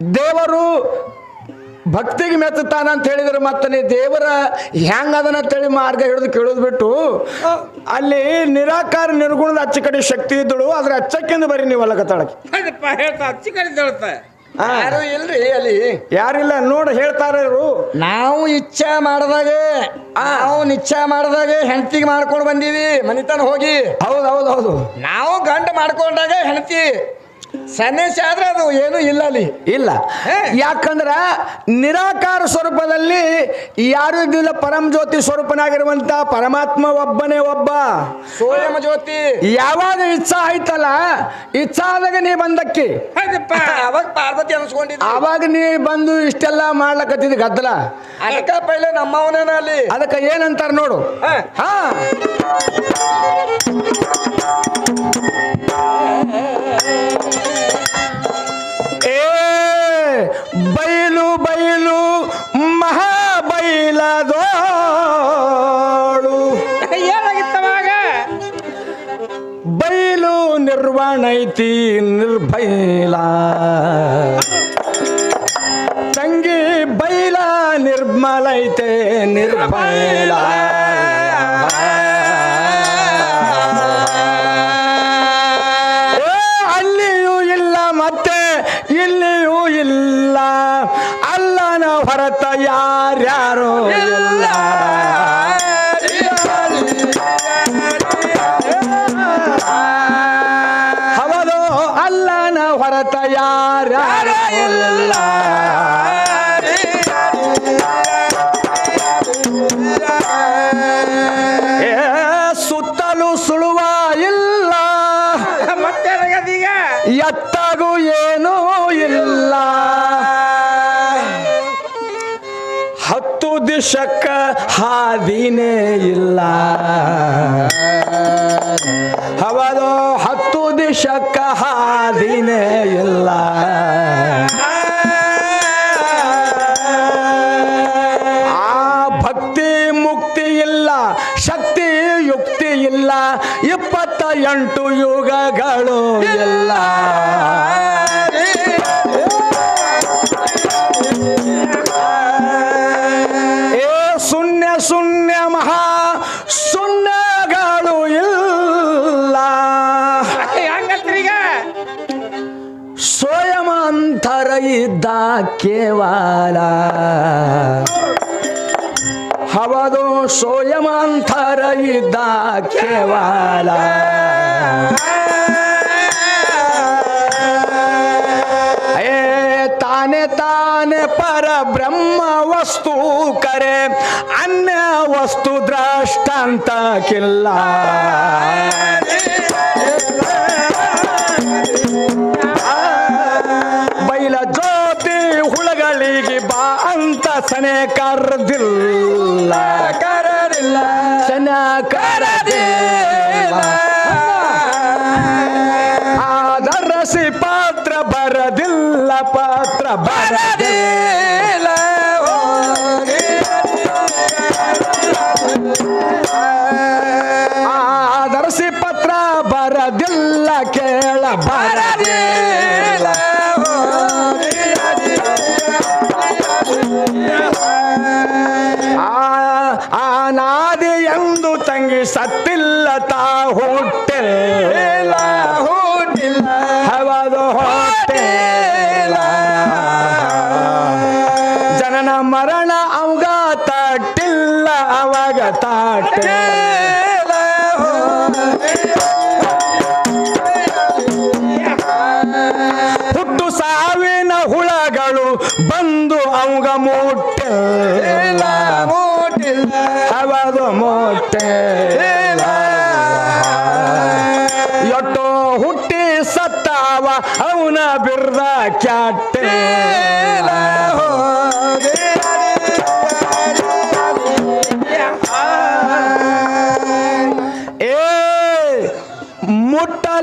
ದೇವರು ಭಕ್ತಿಗೆ ಮೆತ್ತಾನ ಅಂತ ಹೇಳಿದ್ರೆ ಮತ್ತೆ ನೀ ದೇವರ ಹೆಂಗದನ ಅದನ್ನ ಅಂತೇಳಿ ಮಾರ್ಗ ಹಿಡಿದು ಕೇಳೋದು ಬಿಟ್ಟು ಅಲ್ಲಿ ನಿರಾಕಾರ ನಿರ್ಗುಣದ ಅಚ್ಚ ಕಡೆ ಶಕ್ತಿ ಇದ್ದಳು ಅದ್ರ ಅಚ್ಚಕ್ಕಿಂದ ಬರೀ ನೀವು ಅಲ್ಲ ಕತ್ತಾಳಕ್ಕೆ ಕಡಿದ ಹೇಳ್ತಾ ಯಾರು ಇಲ್ರಿ ಅಲ್ಲಿ? ಯಾರಿಲ್ಲ ನೋಡಿ ಹೇಳ್ತಾರೆ ಇವರು. ನಾವು ಇಚ್ಛಾ ಮಾಡಿದಾಗ ನಾವು ನಿಚ್ಛೆ ಮಾಡಿದಾಗ ಹೆಂಡತಿಗೆ ಮಾಡ್ಕೊಂಡು ಬಂದೀವಿ ಮನಿತನ ಹೋಗಿ. ಹೌದು ಹೌದು ಹೌದು. ನಾವು ಗಂಡ ಮಾಡ್ಕೊಂಡಾಗ ಹೆಂಡತಿ. ಸನ್ಯಾಸ ಆದ್ರೆ ಅದು ಏನು ಇಲ್ಲ ಅಲ್ಲಿ. ಇಲ್ಲ. ಯಾಕಂದ್ರ ನಿರಾಕಾರ ಸ್ವರೂಪದಲ್ಲಿ ಯಾರು ಇದ್ದಿಲ್ಲ ಪರಮ ಜ್ಯೋತಿ ಸ್ವರೂಪನಾಗಿರುವಂತ ಪರಮಾತ್ಮ ಒಬ್ಬನೇ ಒಬ್ಬ. ಸೋಯಮ ಜ್ಯೋತಿ. ಯಾವಾಗ ಇಚ್ಛಾ ಆಯ್ತಲ್ಲ ಇಚ್ಛಾ ಆದಾಗ ನೀ ಬಂದಕ್ಕಿ. ಅವಾಗ ಪಾರ್ವತಿ ಅನ್ಸ್ಕೊಂಡಿದ್ದ ಅವಾಗ ನೀ ಬಂದು ಇಷ್ಟೆಲ್ಲ ಮಾಡ್ಲಕತ್ತಿದ್ ಗದ್ದಲ. ಅದಕ್ಕ ಪೈಲೆ ನಮ್ಮವನೇನ ಅಲ್ಲಿ? ಅದಕ್ಕೆ ಏನಂತಾರ ನೋಡು. ಹಾ. ಏ ಬೈಲು ಬೈಲು ಮಹಾ ಬೈಲದೋಳು ಏನಾಗಿತ್ತವಾಗ? ಬೈಲು ನಿರ್ವಾಣೈತಿ ನಿರ್ಭೈಲ. ತಂಗಿ ಬೈಲ ನಿರ್ಮಲೈತೆ ನಿರ್ಭೈಲ. ಹೊರತ ಯಾರ್ಯಾರೋ? ಇಲ್ಲ ಹವದು ಅಲ್ಲನ ಹೊರತ ಯಾರ್ಯಾರೋ? ಇಲ್ಲ ಹಾದಿನೇ ಇಲ್ಲ. ಹವದು ಹತ್ತು ದಿಶಕ್ಕ ಹಾದಿನೇ ಇಲ್ಲ. ಆ ಭಕ್ತಿ ಮುಕ್ತಿ ಇಲ್ಲ, ಶಕ್ತಿ ಯುಕ್ತಿ ಇಲ್ಲ ಇಪ್ಪತ್ತ ಎಂಟು ಯುಗಗಳು ಇಲ್ಲ. ಕೇವಲ ಹವದು ಸ್ವಯಂ ಅಂತರ ಇದ್ದ ಕೇವಲ ತಾನೆ ತಾನೆ ಪರ ಬ್ರಹ್ಮ ವಸ್ತು ಕರೆ, ಅನ್ಯ ವಸ್ತು ದ್ರಷ್ಟಂತ ಕಿಲ್ಲ ಸತ್ತಿಲ್ಲ ತಾ ಹುಟ್ಟಿಲ್ಲ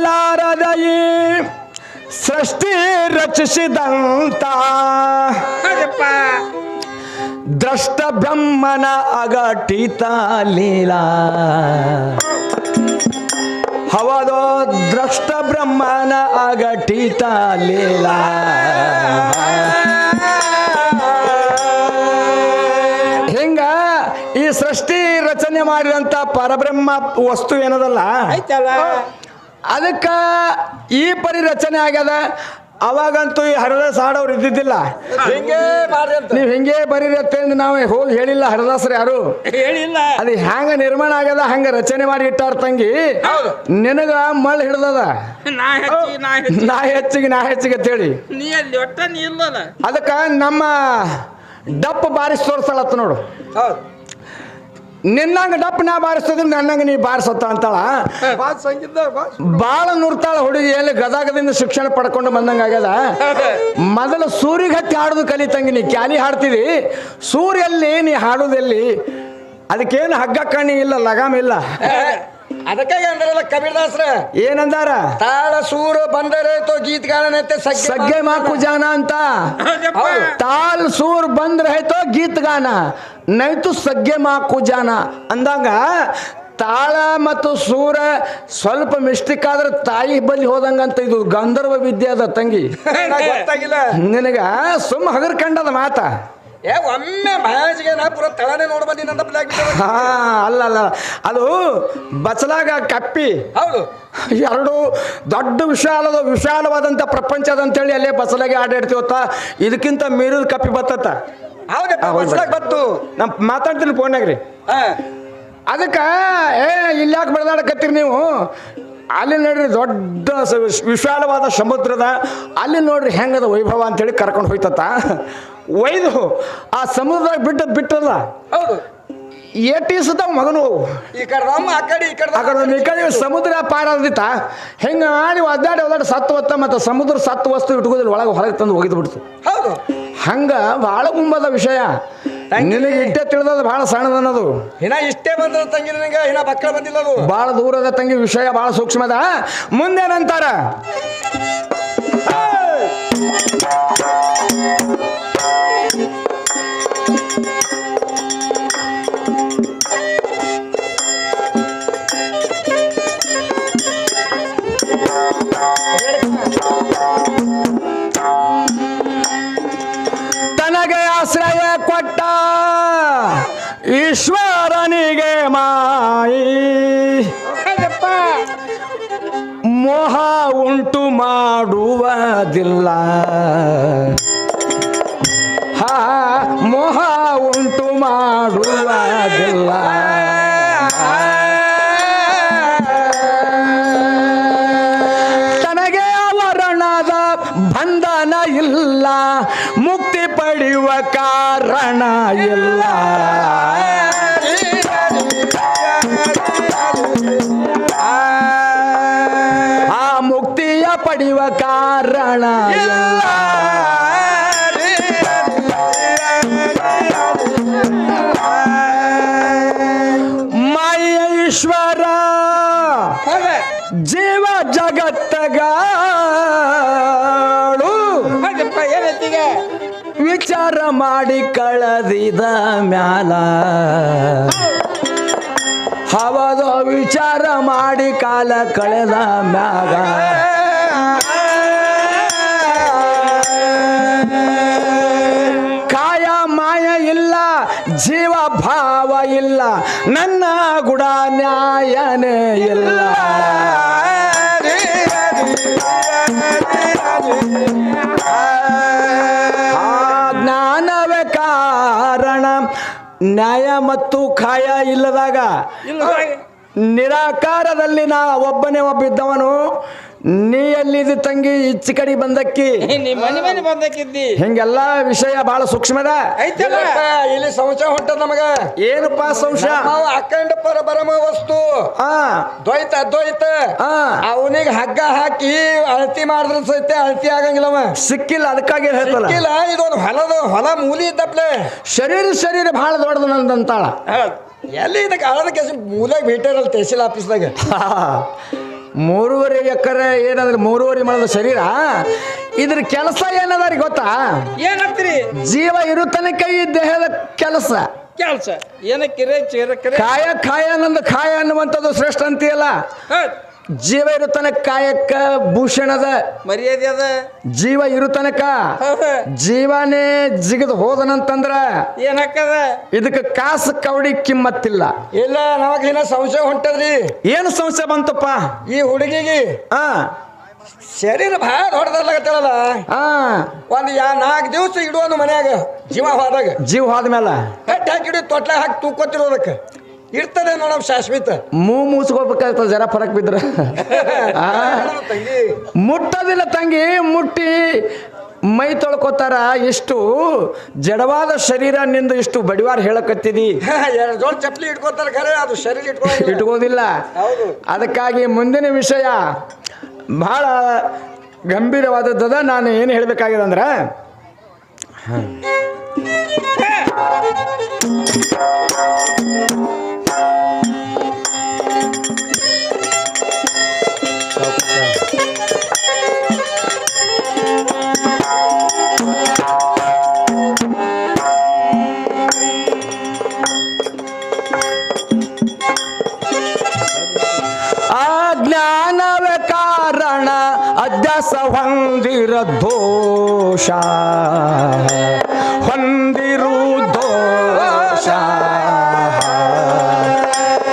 ಲಾರದಯಿ ಸೃಷ್ಟಿ ರಚಿಸಿದಂತ ದ್ರಷ್ಟ ಬ್ರಹ್ಮನ ಅಗಟಿತ ಲೀಲಾ. ಹವದೋ ದ್ರಷ್ಟ ಬ್ರಹ್ಮನ ಅಗಟಿತ ಲೀಲಾ. ಹಿಂಗ ಈ ಸೃಷ್ಟಿ ರಚನೆ ಮಾಡಿದಂತ ಪರಬ್ರಹ್ಮ ವಸ್ತು ಏನದಲ್ಲ? ಅದಕ್ಕ ಈ ಪರಿ ರಚನೆ ಆಗ್ಯದ. ಅವಾಗಂತೂ ಈ ಹರದಾಸ್ ಹಾಡೋರು ಇದ್ದಿದ್ದಿಲ್ಲ. ಹಿಂಗೆ ನೀವು ಹಿಂಗೆ ಬರೀರತ್ತೆ ನಾವು ಹೋಗಿ ಹೇಳಿಲ್ಲ ಹರದಾಸರು ಯಾರು? ಹೇಳಿಲ್ಲ. ಅದು ಹ್ಯಾಂಗ ನಿರ್ಮಾಣ ಆಗ್ಯದ ಹಂಗ ರಚನೆ ಮಾಡಿ ಇಟ್ಟಾರ ತಂಗಿ? ನಿನಗ ಮಳ್ ಹಿಡ್ದದ? ನಾ ಹೆಚ್ಚಿ ನಾ ಹೆಚ್ಚಿ ನಾ ಹೆಚ್ಚಿಗೆ ನಾ ಹೆಚ್ಚಿಗೆ ಅಂತೇಳಿ ಅದಕ್ಕ ನಮ್ಮ ಡಪ್ ಬಾರಿಸಿ ತೋರ್ಸಲತ್ತ ನೋಡು. ಹೌದು. ನಿನ್ನಂಗ ಡಪ್ಪ ನಾ ಬಾರಿಸ್ತದ್ರ ನನ್ನಂಗ ನೀ ಬಾರಿಸತ್ತ ಅಂತಾಳ? ಬಾಳ ನುರ್ತಾಳ ಹುಡುಗಿ ಎಲ್ಲಿ ಗದಗದಿಂದ ಶಿಕ್ಷಣ ಪಡ್ಕೊಂಡು ಬಂದಂಗ ಆಗ್ಯದ? ಮೊದಲು ಸೂರ್ಯಗೆ ಹತ್ತಿ ಹಾಡೋದು ಕಲಿತಂಗಿ ನೀ ಕ್ಯಾಲಿ ಹಾಡ್ತಿದಿ? ಸೂರ್ಯಲ್ಲಿ ನೀ ಹಾಡೋದೆಲ್ಲಿ? ಅದಕ್ಕೇನು ಹಗ್ಗ ಕಣ್ಣಿ ಇಲ್ಲ ಲಗಾಮ್ ಇಲ್ಲ? ಅದಕ್ಕಾಗಿ ಅಂದ್ರಲ್ಲ ಕಬೀರ್ದಾಸ್ರ ಏನಂದಾರ? ತಾಳ ಸೂರು ಬಂದರೆ ತೋ ಗೀತ್ ಗಾನತೆ ಸಗ್ಗೆ ಮಾಕು ಜಾನ ಅಂತ. ತಾಲ್ ಸೂರ್ ಬಂದ್ರೆ ರಹಿತೋ ಗೀತ್ ಗಾನ ನೈತು ಸಗ್ಗೆ ಮಾಕು ಜಾನ. ಅಂದಂಗ ತಾಳ ಮತ್ತು ಸೂರ ಸ್ವಲ್ಪ ಮಿಸ್ಟೇಕ್ ಆದ್ರೆ ತಾಯಿ ಬಲ್ಲಿ ಹೋದಂಗಂತ ಇದು ಗಂಧರ್ವ ವಿದ್ಯೆ ಅದ ತಂಗಿ. ಗೊತ್ತಾಗಿಲ್ಲ. ನಿನಗ ಸುಮ್ಮ ಹಗರ್ಕಂಡದ ಮಾತ. ಏ ಒಮ್ಮೆ ಮಹಾಜಿಗೆ ನಾ ಪೂರ ತಳನೆ ನೋಡ್ ಬಂದಿನ ಅಂತ ಬ್ಲಾಕ್ ಹಾ ಅಲ್ಲ ಅಲ್ಲ. ಅದು ಬಚಲಾಗ ಕಪ್ಪಿ. ಹೌದು. ಎರಡು ದೊಡ್ಡ ವಿಶಾಲದ ವಿಶಾಲವಾದಂಥ ಪ್ರಪಂಚ ಅದಂತೇಳಿ ಅಲ್ಲೇ ಬಸಲಾಗೆ ಆಡಾಡ್ತೀವತ್ತ ಇದಕ್ಕಿಂತ ಮೀರಿದ ಕಪ್ಪಿ ಬತ್ತತ್ತ. ಹೌದಪ್ಪ ಹೌದು. ಬಸ್ಲಾಗ್ ಬತ್ತು. ನಮ್ ಮಾತಾಡ್ತೀನಿ ಫೋನ್ ರೀ ಹಾ. ಅದಕ್ಕೆ ಏ ಇಲ್ಲಿ ಯಾಕೆ ಬೆಳೆದಾಡಕತ್ತೀರಿ ನೀವು? ಅಲ್ಲಿ ನೋಡ್ರಿ ದೊಡ್ಡ ವಿಶ್- ವಿಶಾಲವಾದ ಸಮುದ್ರದ ಅಲ್ಲಿ ನೋಡ್ರಿ ಹೆಂಗದ ವೈಭವ ಅಂತೇಳಿ ಕರ್ಕೊಂಡು ಹೋಯ್ತತ್ತ. ಒಯ್ದು ಆ ಸಮುದ್ರ ಬಿಟ್ಟು ಬಿಟ್ಟಲ್ಲ. ಹೌದು. ಏಟೀಸದ ಮಗನು. ಈ ಕಡೆ ಆ ಕಡೆ ಈ ಕಡೆ ಈ ಕಡೆ ಸಮುದ್ರ ಪಾರಾದಿತ್ತ ಹೆಂಗ ನೀವು ಒದ್ದಾಡಿ ಒದ್ದಾಡಿ ಸತ್ತು ಹೊತ್ತ ಮತ್ತು ಸಮುದ್ರ ಸತ್ತು ವಸ್ತು ಇಟ್ಕೋದಿಲ್ಲ ಒಳಗೆ ಹೊರಗೆ ತಂದು ಹೋಗಿದ್ಬಿಡ್ತು ಬಿಡ್ತು ಹೌದು. ಹಂಗ ಭಾಳ ಗುಂಬದ ವಿಷಯ. ನಿನಗೆ ಇಟ್ಟೆ ತಿಳಿದದ ಭಾಳ ಸಣ್ಣದನ್ನದು ಇನ್ನ ಇಷ್ಟೇ ಬಂದ್ರ ತಂಗಿ ನಿನಗ ಇನ್ನ ಮಕ್ಕಳು ಬಂದಿಲ್ಲ ಅದು. ಬಹಳ ದೂರದ ತಂಗಿ ವಿಷಯ ಭಾಳ ಸೂಕ್ಷ್ಮದ. ಮುಂದೇನಂತಾರ ಮಾಯಿ ಮೋಹ ಉಂಟು ಮಾಡುವುದಿಲ್ಲ. ಹಾ ಮೋಹ ಉಂಟು ಮಾಡುವುದಿಲ್ಲ. ತನಗೆ ಆವರಣದ ಬಂಧನ ಇಲ್ಲ ಮುಕ್ತಿ ಪಡೆಯುವ ಕಾರಣ ಇಲ್ಲ. ಜೀವ ಜಗತ್ತಗಾಳು. ವಿಚಾರ ಮಾಡಿ ಕಳದಿದ ಮ್ಯಾಲ. ಹವದು ವಿಚಾರ ಮಾಡಿ ಕಾಲ ಕಳೆದ ಮ್ಯಾಗ. ಕಾಯ ಮಾಯ ಇಲ್ಲ ಜೀವ ಭಾವ ಇಲ್ಲ ನನ್ನ ಗುಡ ನ್ಯಾಯನೇ ಇಲ್ಲ. ನ್ಯಾಯ ಮತ್ತು ಖಾಯ ಇಲ್ಲದಾಗ ಇಲ್ಲ ನಿರಾಕಾರದಲ್ಲಿ ನಾ ಒಬ್ಬನೇ ಒಬ್ಬ ಇದ್ದವನು ನೀ ಎಲ್ಲಿದ ತಂಗಿ ಇಚ್ಚ ಕಡೆ ಬಂದಕ್ಕಿ. ನೀ ಮನೆ ಮನೆ ಬಂದಕ್ಕಿದ್ದಿ. ಹಿಂಗೆಲ್ಲ ವಿಷಯ ಬಹಳ ಸೂಕ್ಷ್ಮದ. ಐತಲ್ಲ ಇಲ್ಲಿ ಸಂಶಯ ಹೊಂಟದ ನಮಗ. ಏನಪ್ಪ ಸಂಶಯ? ಅಖಂಡ ಪರಬರಮ ವಸ್ತು. ಆ ದ್ವೈತ ಅದ್ವೈತ. ಅವನಿಗೆ ಹಗ್ಗ ಹಾಕಿ ಅಳತಿ ಮಾಡಿದ್ರ ಸಹಿತ ಅಳತಿ ಆಗಂಗಿಲ್ಲವ ಸಿಕ್ಕಿಲ್ಲ ಅದಕ್ಕಾಗಿ ಹೇಳ್ತಲ್ಲ. ಸಿಕ್ಕಿಲ್ಲ ಇದೊಂದು ಹೊಲದ ಹೊಲ ಮೂಲಿ ಇದ್ದಪ್ಲೆ. ಶರೀರ ಶರೀರ ಬಹಳ ದೊಡ್ಡದು ನಂದಂತಾಳ. ಎಲ್ಲಿ ಇದಕ್ಕೆ ಆಳದ ಕೆಲಸ ಮೂಲಾಗ ಭೇಟಿರಲ್ಲ ತಹಸೀಲ್ ಆಫೀಸ್ದಾಗ. ಮೂರುವರೆ ಎಕರೆ ಏನಂದ್ರೆ ಮೂರುವರೆ ಮಾಡೋದು ಶರೀರ? ಇದ್ರ ಕೆಲಸ ಏನದ ರೀ ಗೊತ್ತಾ? ಏನಾಗ್ತೀರಿ ಜೀವ ಇರು ತನಕ ಈ ದೇಹದ ಕೆಲಸ. ಕೆಲಸ. ಏನಕ್ಕೆ ಚೀರ ಕಾಯ ಕಾಯ ಅನ್ನೋದು ಕಾಯ ಅನ್ನುವಂಥದ್ದು ಶ್ರೇಷ್ಠ ಅಂತೀಯಲ್ಲ? ಜೀವ ಇರುತ್ತನ ತನಕ ಕಾಯಕ್ಕ ಭೂಷಣದ ಮರ್ಯಾದೆ ಅದ? ಜೀವ ಇರುತನಕ ಜೀವನೇ ಜಿಗದ್ ಹೋದನಂತಂದ್ರ ಏನಕ್ಕದ? ಇದಕ್ಕೆ ಕಾಸು ಕವಡಿ ಕಿಮ್ಮತ್ತಿಲ್ಲ. ಇಲ್ಲ ನಮಗ್ ಏನ ಸಂಶಯ ಹೊಂಟದ್ರಿ. ಏನು ಸಂಶಯ ಬಂತಪ್ಪ? ಈ ಹುಡುಗಿಗೆ ಆ. ಶರೀರ ಭಾಳ ದೊಡ್ಡದಲ್ಲ ಆ. ಒಂದ್ ಯಾ ನಾಲ್ಕು ದಿವಸ ಇಡುವನು ಮನ್ಯಾಗ ಜೀವ ಹೋದಾಗ. ಜೀವ ಹೋದ್ಮೇಲೆ ಕಟ್ಟಿ ಹಾಕಿಡಿ ತೊಟ್ಲ ಹಾಕಿ ತೂಕೋತಿರೋದಕ್ಕೆ. ಇರ್ತದೆ ನೋಡಮ್ ಶಾಶ್ವತ. ಮೂ ಮೂಸ್ಕೋಬೇಕಾಗ್ತದೆ ಜರ ಫರಕ್ ಬಿದ್ರ. ಮುಟ್ಟೋದಿಲ್ಲ ತಂಗಿ ಮುಟ್ಟಿ ಮೈ ತೊಳ್ಕೊತಾರ. ಇಷ್ಟು ಜಡವಾದ ಶರೀರ ನಿಂದ ಇಷ್ಟು ಬಡಿವಾರ ಹೇಳಕತ್ತಿದಿ ಎರಡು ಜೋಡ್ ಚಪ್ಪಲಿ ಇಟ್ಕೋತಾರ ಖರೆ ಅದು ಶರೀರ ಇಟ್ಕೋ ಇಟ್ಕೋದಿಲ್ಲ. ಅದಕ್ಕಾಗಿ ಮುಂದಿನ ವಿಷಯ ಬಹಳ ಗಂಭೀರವಾದದ್ದದ ನಾನು ಏನು ಹೇಳಬೇಕಾಗಿದೆ ಅಂದ್ರೆ ದೋಷ ಹೊಂದಿರು ದೋಷ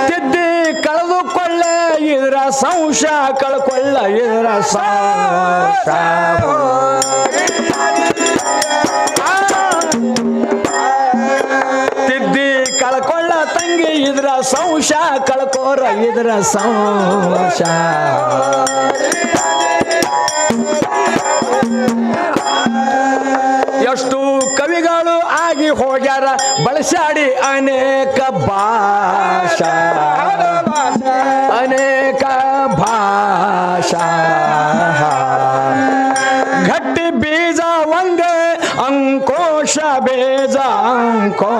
ತಿದ್ದಿ ಕಳೆದುಕೊಳ್ಳೆ, ಇದರ ಸಂಶ ಕಳ್ಕೊಳ್ಳ, ಇದರ ಸಂಶ ತಿದ್ದಿ ಕಳ್ಕೊಳ್ಳ ತಂಗಿ, ಇದ್ರ ಸಂಶ ಕಳ್ಕೋರ, ಇದ್ರ ಸಂಶ ಹೋಗ್ಯಾರ ಬಳಸಾಡಿ ಅನೇಕ ಭಾಷ. ಅನೇಕ ಭಾಷ. ಗಟ್ಟಿ ಬೀಜ ಒಂದೇ, ಅಂಕೋಶ ಬೇಜ ಅಂಕೋ.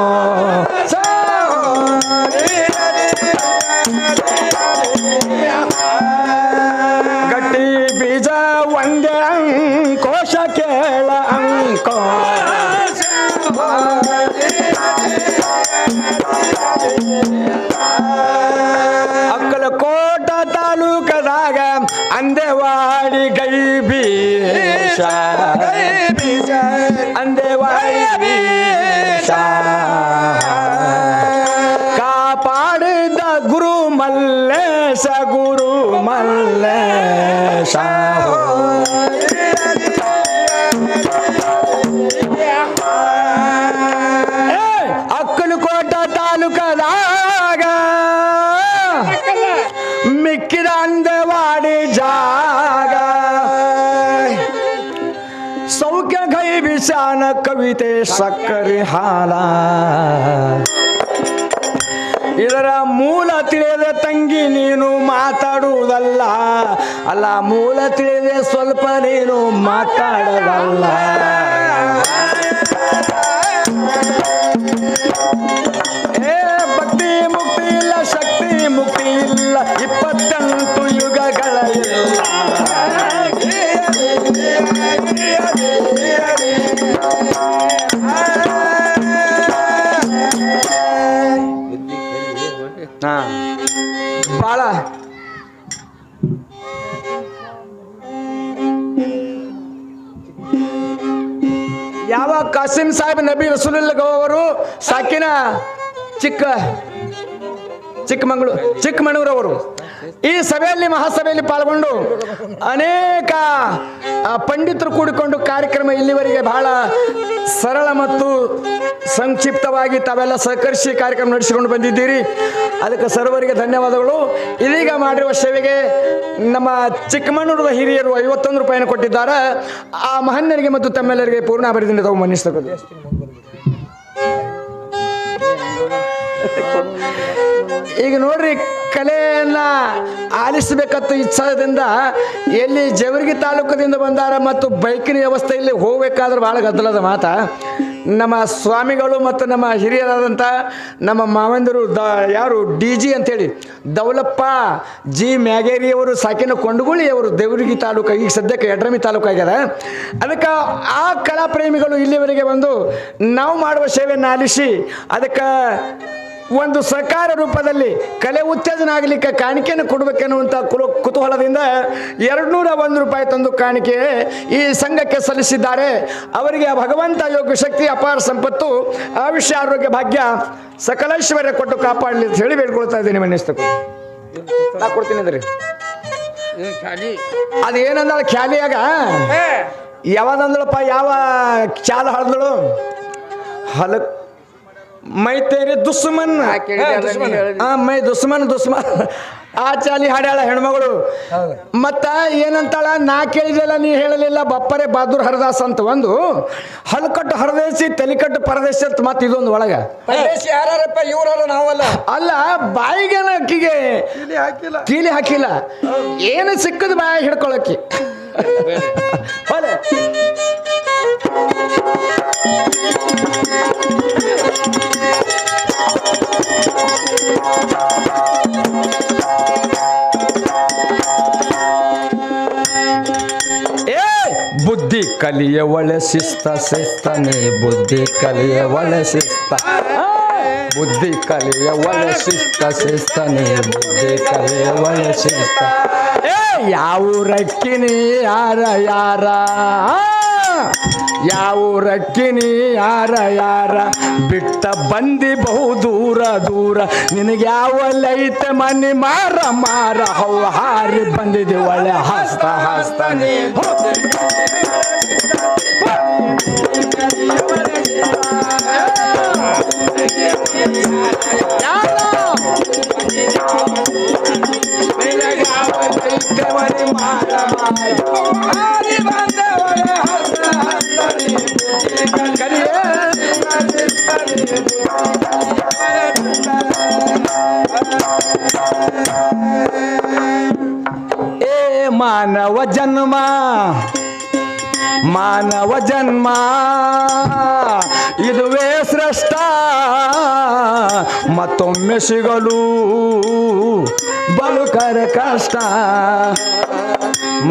ಗಟ್ಟಿ ಬೀಜ ಒಂದೇ, ಅಂಕೋಶ ಕೇಳ ಅಂಕೋ. ಸೌಖ್ಯ ಕೈ ವಿಷಾನ ಕವಿತೆ ಸಕ್ಕರೆ ಹಾಲ. ಇದರ ಮೂಲ ತಿಳಿಯದ ತಂಗಿ ನೀನು ಮಾತಾಡುವುದಲ್ಲ. ಅಲ್ಲ, ಮೂಲ ತಿಳಿಯದೆ ಸ್ವಲ್ಪ ನೀನು ಮಾತಾಡೋದಲ್ಲ. ಯಾವ ಕಾಸಿಂ ಸಾಹೇಬ್ ನಬಿ ಅವರು ಸಾಕಿನ ಚಿಕ್ಕ ಚಿಕ್ಕಮಂಗ್ಳೂರು ಚಿಕ್ಕಮಗಳೂರವರು ಈ ಸಭೆಯಲ್ಲಿ, ಮಹಾಸಭೆಯಲ್ಲಿ ಪಾಲ್ಗೊಂಡು ಅನೇಕ ಪಂಡಿತರು ಕೂಡಿಕೊಂಡು ಕಾರ್ಯಕ್ರಮ ಇಲ್ಲಿವರೆಗೆ ಬಹಳ ಸರಳ ಮತ್ತು ಸಂಕ್ಷಿಪ್ತವಾಗಿ ತಾವೆಲ್ಲ ಸಹಕರಿಸಿ ಕಾರ್ಯಕ್ರಮ ನಡೆಸಿಕೊಂಡು ಬಂದಿದ್ದೀರಿ. ಅದಕ್ಕೆ ಸರ್ವರಿಗೆ ಧನ್ಯವಾದಗಳು. ಇದೀಗ ಮಾಡಿರುವ ಸೇವೆಗೆ ನಮ್ಮ ಚಿಕ್ಕಮಗಳೂರದ ಹಿರಿಯರು ಐವತ್ತೊಂದು ರೂಪಾಯಿಯನ್ನು ಕೊಟ್ಟಿದ್ದಾರೆ. ಆ ಮಹನ್ಯರಿಗೆ ಮತ್ತು ತಮ್ಮೆಲ್ಲರಿಗೆ ಪೂರ್ಣ ಅಭಿವೃದ್ಧಿ ತಾವು ಮನ್ನಿಸ್ತಕ್ಕದ್ದು ಈಗ ನೋಡ್ರಿ, ಕಲೆಯನ್ನ ಆಲಿಸಬೇಕಂತ ಇಚ್ಛಾದಿಂದ ಎಲ್ಲಿ ಜವರ್ಗಿ ತಾಲೂಕದಿಂದ ಬಂದಾರ ಮತ್ತು ಬೈಕಿನ ವ್ಯವಸ್ಥೆಯಲ್ಲಿ ಹೋಗ್ಬೇಕಾದ್ರೆ ಭಾಳ ಗದ್ದಲದ ಮಾತ. ನಮ್ಮ ಸ್ವಾಮಿಗಳು ಮತ್ತು ನಮ್ಮ ಹಿರಿಯರಾದಂಥ ನಮ್ಮ ಮಾವಂದರು ದ ಯಾರು ಡಿ ಜಿ ಅಂತೇಳಿ, ದೌಲಪ್ಪ ಜಿ ಮ್ಯಾಗೇರಿಯವರು, ಸಾಕಿನ ಕೊಂಡಗೂಳಿ ಅವರು ದೇವರಿಗಿ ತಾಲೂಕು, ಈಗ ಸದ್ಯಕ್ಕೆ ಎಡ್ರಮಿ ತಾಲೂಕು ಆಗ್ಯದ. ಅದಕ್ಕೆ ಆ ಕಲಾ ಪ್ರೇಮಿಗಳು ಇಲ್ಲಿವರೆಗೆ ಬಂದು ನಾವು ಮಾಡುವ ಸೇವೆಯನ್ನು ಆಲಿಸಿ, ಅದಕ್ಕೆ ಒಂದು ಸಕಾರ ರೂಪದಲ್ಲಿ ಕಲೆ ಉತ್ತೇಜನ ಆಗಲಿಕ್ಕೆ ಕಾಣಿಕೆಯನ್ನು ಕೊಡಬೇಕೆನ್ನುವಂಥ ಕುಲು ಕುತೂಹಲದಿಂದ ಎರಡುನೂರ ಒಂದು ರೂಪಾಯಿ ತಂದು ಕಾಣಿಕೆ ಈ ಸಂಘಕ್ಕೆ ಸಲ್ಲಿಸಿದ್ದಾರೆ. ಅವರಿಗೆ ಭಗವಂತ ಯೋಗ ಶಕ್ತಿ ಅಪಾರ ಸಂಪತ್ತು ಆಯುಷ್ಯ ಆರೋಗ್ಯ ಭಾಗ್ಯ ಸಕಲೈಶ್ವರ್ಯ ಕೊಟ್ಟು ಕಾಪಾಡಲಿ ಅಂತ ಹೇಳಿ ಬೇಡ್ಕೊಳ್ತಾ ಇದ್ದೀನಿ ನಾ ಕೊಡ್ತೀನಿ ಅದ್ರಿ. ಹ್ಮ್, ಅದು ಅದೇನಂದ ಖ್ಯಾಲಿಯಾಗ ಯಾವಾಗಂದಳಪ್ಪ ಯಾವ್ದಂದಳಪ್ಪ ಯಾವ ಚಾಲ ಹಳದಳು ಹಲಕ್ ಮೈ ತೇರಿ ದುಸ್ಮನ್ ಆ ಮೈ ದುಸ್ಮನ್ ದುಸ್ಮನ್ ಆ ಚಾಲಿ ಹಾಡ್ಯಾಳ ಹೆಣ್ಮಗಳು. ಹೌದು. ಮತ್ತ ಏನಂತಾಳ? ನಾ ಕೇಳಿದೆಲ್ಲ ನೀ ಹೇಳಲಿಲ್ಲ. ಬಪ್ಪರೆ ಬಹದ್ದೂರ್ ಹರದಾಸ್ ಅಂತ ಒಂದು. ಹಲ್ಕಟ್ಟು ಹರದೇಸಿ ತಲಿಕಟ್ಟು ಪರದೇಶ ಅಂತ ಮತ್ತೆ ಇದೊಂದು ಒಳಗ. ಪರದೇಶಿ ಯಾರಪ್ಪ ಇವರಲ್ಲ ನಾವಲ್ಲ. ಅಲ್ಲ ಬಾಯಿಗೇನ ಅಕ್ಕಿಗೆ ಕೀಲಿ ಹಾಕಿಲ್ಲ. ಏನು ಸಿಕ್ಕದ ಬಾಯ ಹಿಡ್ಕೊಳಕಿ ಹೊಲೆ ಏ, ಬುದ್ಧಿ ಕಲಿಯ ಒಳೆ ಶಿಸ್ತ ಶಿಸ್ತನೆ ಬುದ್ಧಿ ಕಲಿಯ ಒಳ್ಳೆ ಶಿಸ್ತ ಬುದ್ಧಿ ಕಲಿಯ ಒಳ್ಳೆ ಶಿಸ್ತ ಶಿಸ್ತನೆ ಬುದ್ಧಿ ಕಲಿಯ ಒಳ್ಳೆ ಶಿಸ್ತ ಏ, ಯಾವ ರಕ್ಕಿನಿ ಯಾರ ಯಾರ? ಯಾವ ರಕ್ಕಿನಿ ಯಾರ ಯಾರ ಬಿಟ್ಟ ಬಂದಿ ಬಹು ದೂರ ದೂರ? ನಿನಗೆ ಯಾವ ಲೈತೆ ಮನಿ ಮಾರ ಮಾರ? ಹೌ ಹಾರಿ ಬಂದಿದೆ ಒಳ್ಳೆ ಹಸ್ತ ಮಾರ ಏ ಮಾನವ ಜನ್ಮ ಮಾನವ ಜನ್ಮ ಇದುವೇ ಶ್ರೇಷ್ಠ ಮತ್ತೊಮ್ಮೆ ಸಿಗಲು ಬಲುಕರ ಕಷ್ಟ.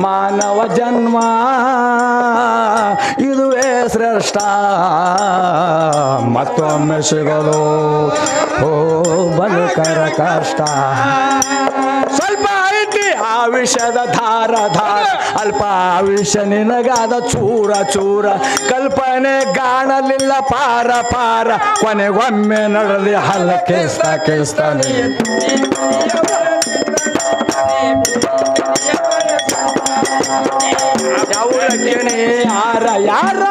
ಮಾನವ ಜನ್ಮ, ಇದುವೇ ಶ್ರೇಷ್ಠ. ಮತ್ತೊಮ್ಮೆ ಸಿಗಲು ಓ ಬದುಕರ ಕಷ್ಟ. ಸ್ವಲ್ಪ ಐತಿ ಆವಿಷದ ಧಾರ ಧಾರ, ಅಲ್ಪ ಆವಿಷ ನಿನಗಾದ ಚೂರ ಚೂರ. ಕಲ್ಪನೆ ಕಾಣಲಿಲ್ಲ ಪಾರ ಪಾರ, ಕೊನೆಗೊಮ್ಮೆ ನಡಲಿ ಹಲ್ಲ ಕೇಸ್ತ ಕೇಸ್ತಾನೆ ಯಾರ? ಯಾರ?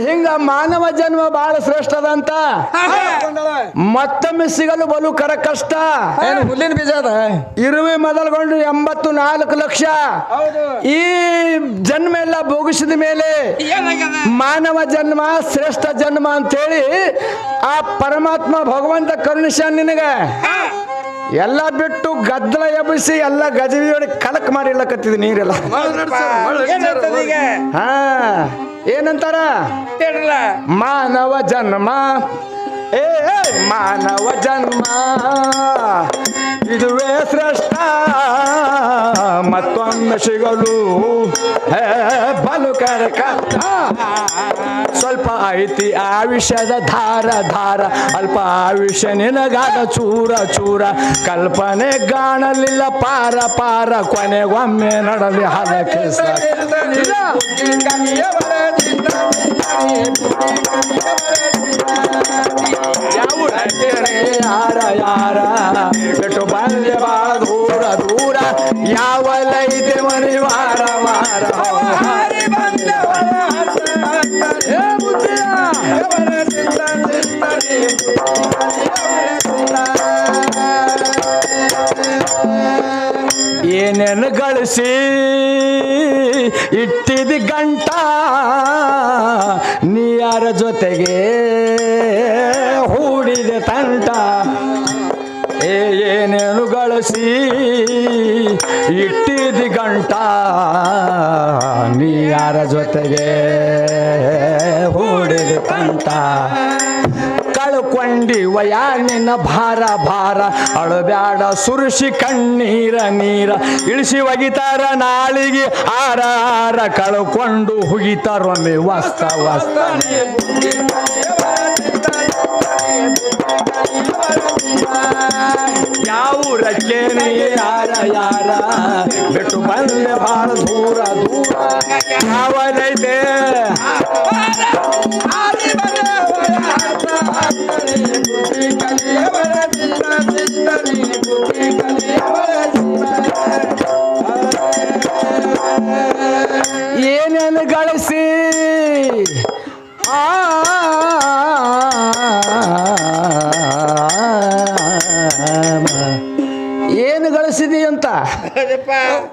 ಹಿಂಗ ಮಾನವ ಜನ್ಮ ಬಹಳ ಶ್ರೇಷ್ಠದಂತ? ಮತ್ತೊಮ್ಮೆ ಸಿಗಲು ಬಲು ಕರ ಕಷ್ಟ. ಏನು ಹುಲ್ಲಿನ ಬೀಜ ಅದ? ಇರುವೆ ಮೊದಲುಗೊಂಡು ಎಂಬತ್ತು ನಾಲ್ಕು ಲಕ್ಷ. ಈ ಜನ್ಮ ಎಲ್ಲ ಭೋಗಿಸಿದ ಮೇಲೆ ಮಾನವ ಜನ್ಮ ಶ್ರೇಷ್ಠ ಜನ್ಮ ಅಂತೇಳಿ ಆ ಪರಮಾತ್ಮ ಭಗವಂತ ಕರುಣಿಸ ನಿನಗೆ. ಎಲ್ಲ ಬಿಟ್ಟು ಗದ್ದಲ ಎಬ್ಬಿಸಿ ಎಲ್ಲ ಗಜವಿಯೊಳಗೆ ಕಲಕ್ ಮಾಡಿ ಇಲ್ಲಕತ್ತಿದ್ ನೀರೆಲ್ಲ ಹಾ ಏನಂತಾರ? ಮಾನವ ಜನ್ಮ ಮಾನವ ಜನ್ಮ ಇದುವೇ ಶ್ರೇಷ್ಠ ಮತ್ತೊಮ್ಮೆ ಸಿಗಲು ಹೇ ಬಲು ಕರಕ ಸ್ವಲ್ಪ ಐತಿ ಆವಿಷದ ಧಾರ ಧಾರ ಅಲ್ಪ ಆವಿಷ ನಿನಗಾದ ಚೂರ ಚೂರ ಕಲ್ಪನೆ ಕಾಣಲಿಲ್ಲ ಪಾರ ಪಾರ ಕೊನೆಗೊಮ್ಮೆ ನಡಲಿ ಹಲಕ್ಕೆ ಯಾವ ಏನೇನು ಇಟ್ಟಿದ ಗಂಟ ನೀಯಾರ ಜೊತೆಗೆ ಹೂಡಿದ ತಂಟ. ಏನೇನು ಗಳಿಸಿ ಇಟ್ಟಿದಿ ಗಂಟ ನೀಯಾರ ಜೊತೆಗೆ ಹಿಡಿದು ತಂಟ. ಕಳ್ಕೊಂಡಿ ವಯ ನಿನ್ನ ಭಾರ ಭಾರ, ಅಳಬ್ಯಾಡ ಸುರುಷಿ ಕಣ್ಣೀರ ನೀರ, ಇಳಿಸಿ ಒಗಿತಾರ ನಾಳಿಗೆ ಆರ ಆರ, ಕಳ್ಕೊಂಡು ಹುಗಿತಾರೊಮ್ಮೆ ವಸ್ತ ವಸ್ತ. ಯಾವ ರಕ್ಕೇನೆ ಯಾರ ಯಾರ, ಬಿಟ್ಟು ಬಂದೆ ಭಾಳ ದೂರ ದೂರ. ಯಾವದೈತೆ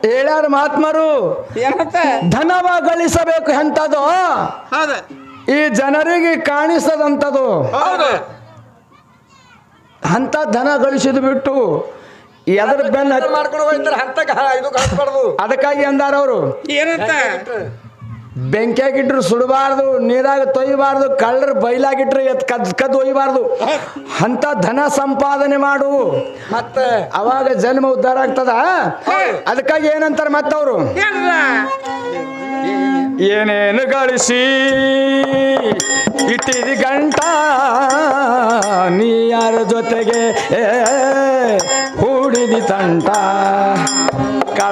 ಹೇಳ್ಯಾರ ಮಹಾತ್ಮರು ಏನಂತ? ಧನವ ಗಳಿಸಬೇಕು ಎಂತದು ಈ ಜನರಿಗೆ ಕಾಣಿಸದಂಥದ್ದು ಹೌದು. ಅಂತ ಧನ ಗಳಿಸಿದ್ ಬಿಟ್ಟು ಎದ್ರ ಬೆನ್ನ ಅದಕ್ಕಾಗಿ ಅಂದಾರ ಅವರು. ಏನಂತ? ಬೆಂಕಿಯಾಗಿಟ್ರು ಸುಡಬಾರ್ದು ನೀರಾಗ ತೊಯ್ಯಬಾರ್ದು ಕಳ್ಳರು ಬೈಲಾಗಿಟ್ರು ಎತ್ ಕದ್ ಕದ್ದು ಒಯ್ಯಬಾರ್ದು ಅಂತ ಧನ ಸಂಪಾದನೆ ಮಾಡು. ಮತ್ತೆ? ಅವಾಗ ಜನ್ಮ ಉದ್ಧಾರ ಆಗ್ತದ? ಅದಕ್ಕಾಗಿ ಏನಂತಾರ ಮತ್ತವರು? ಏನೇನು ಗಳಿಸಿ? ಇಟ್ಟಿದಿ ಗಂಟ ನೀ ಯಾರ ಜೊತೆಗೆ? ಹೂಡಿದಿ ತಂಟ?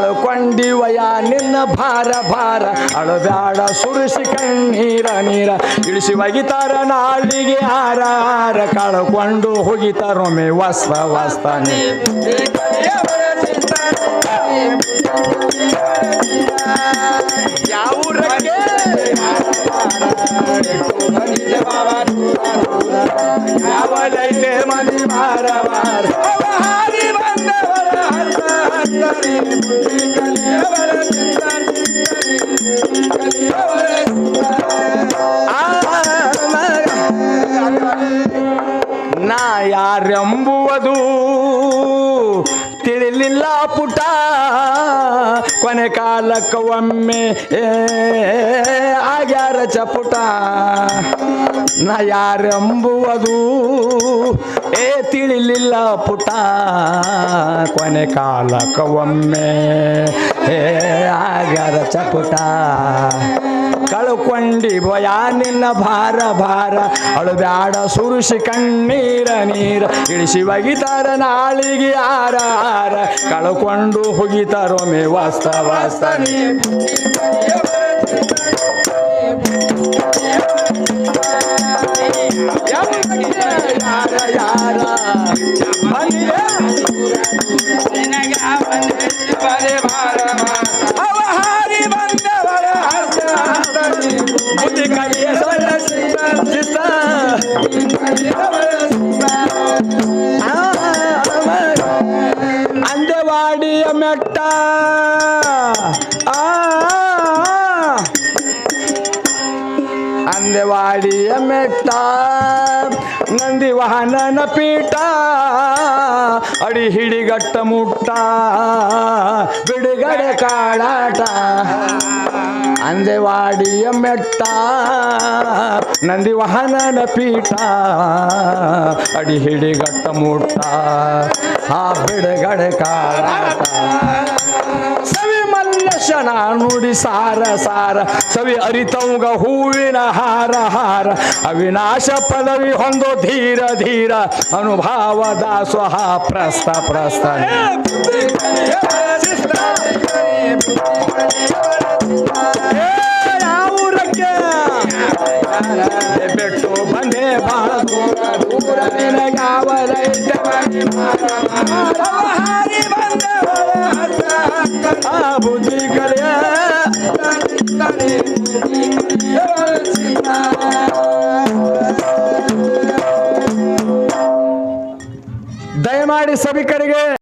ಕಳ್ಕೊಂಡಿವಯ ನಿನ್ನ ಭಾರ ಭಾರ, ಅಳಬ್ಯಾಡ ಸುರಿಸಿ ಕಣ್ಣೀರ ನೀರ. ಇಳಿಸಿ ಒಗಿತಾರ ನಾಳಿಗೆ ಹಾರ ಹಾರ, ಕಳ್ಕೊಂಡು ಹೋಗಿತಾರೊಮ್ಮೆ ವಸ್ತ ವಸ್ತಾನೆ ಯಾವ ನಾ ಯಾರೆಂಬುವುದು ತಿಳಿಲಿಲ್ಲ ಪುಟ. ಕೊನೆ ಕಾಲಕ್ಕೆ ಒಮ್ಮೆ ಆಗ್ಯಾರ ಚಪುಟ. ನಾ ಯಾರೆಂಬುವುದು, ಏ, ತಿಳಿಲಿಲ್ಲ ಪುಟ. ಕೊನೆ ಕಾಲಕ್ಕೆ ಒಮ್ಮೆ ಏ ಆಗ್ಯಾರ ಚಪುಟ? ಕಳ್ಕೊಂಡಿ ಭಯ, ನಿನ್ನ ಭಾರ ಭಾರ. ಅಳುಬ್ಯಾಡ ಸುರುಷಿ ಕಣ್ಣೀರ ನೀರ. ಇಳಿಸಿ ಒಗಿತಾರ ನಾಳಿಗೆ ಆರ ಆರ ಕಳ್ಕೊಂಡು ಮೇ ವಾಸ್ತ ವಾಸ್ತ ಯಾರ ಯಾರ? ಹಿಡಿಗಟ್ಟ ಮುಟ್ಟ, ಬಿಡುಗಡೆ ಕಾಳಾಟ. ಅಂದೆವಾಡಿಯ ಮೆಟ್ಟ ನಂದಿ ವಾಹನನ ಪೀಠ ಅಡಿ ಹಿಡಿಗಟ್ಟ ಮುಟ್ಟ, ಆ ಬಿಡುಗಡೆ ಕಾಳಾಟ. ಮಲ್ಲಶನ ನುಡಿ ಸಾರ ಸಾರ. ಸವಿ ಅರಿತೌಗ ಹೂವಿನ ಹಾರ ಹಾರ. ಅವಿನಾಶ ಪದವಿ ಹೊಂದೋ ಧೀರ ಧೀರ. ಅನುಭಾವ ದಾಸೋಹ ಪ್ರಸ್ತ ಪ್ರಸ್ತ ಏ, ಯಾವೂರಕ್ಕೆ? ಬಿಟ್ಟು ಬಂದೆ ಬಾಳ ದೂರ ದೂರ ನಿನಗಾವ ರೈತ ಮನೆ ಮಾರ. ಹಾರಿ ಆ ಬುದ್ಧಿ ಕಲಿಯ ದಯಮಾಡಿ ಸಭಿಕರಿಗೆ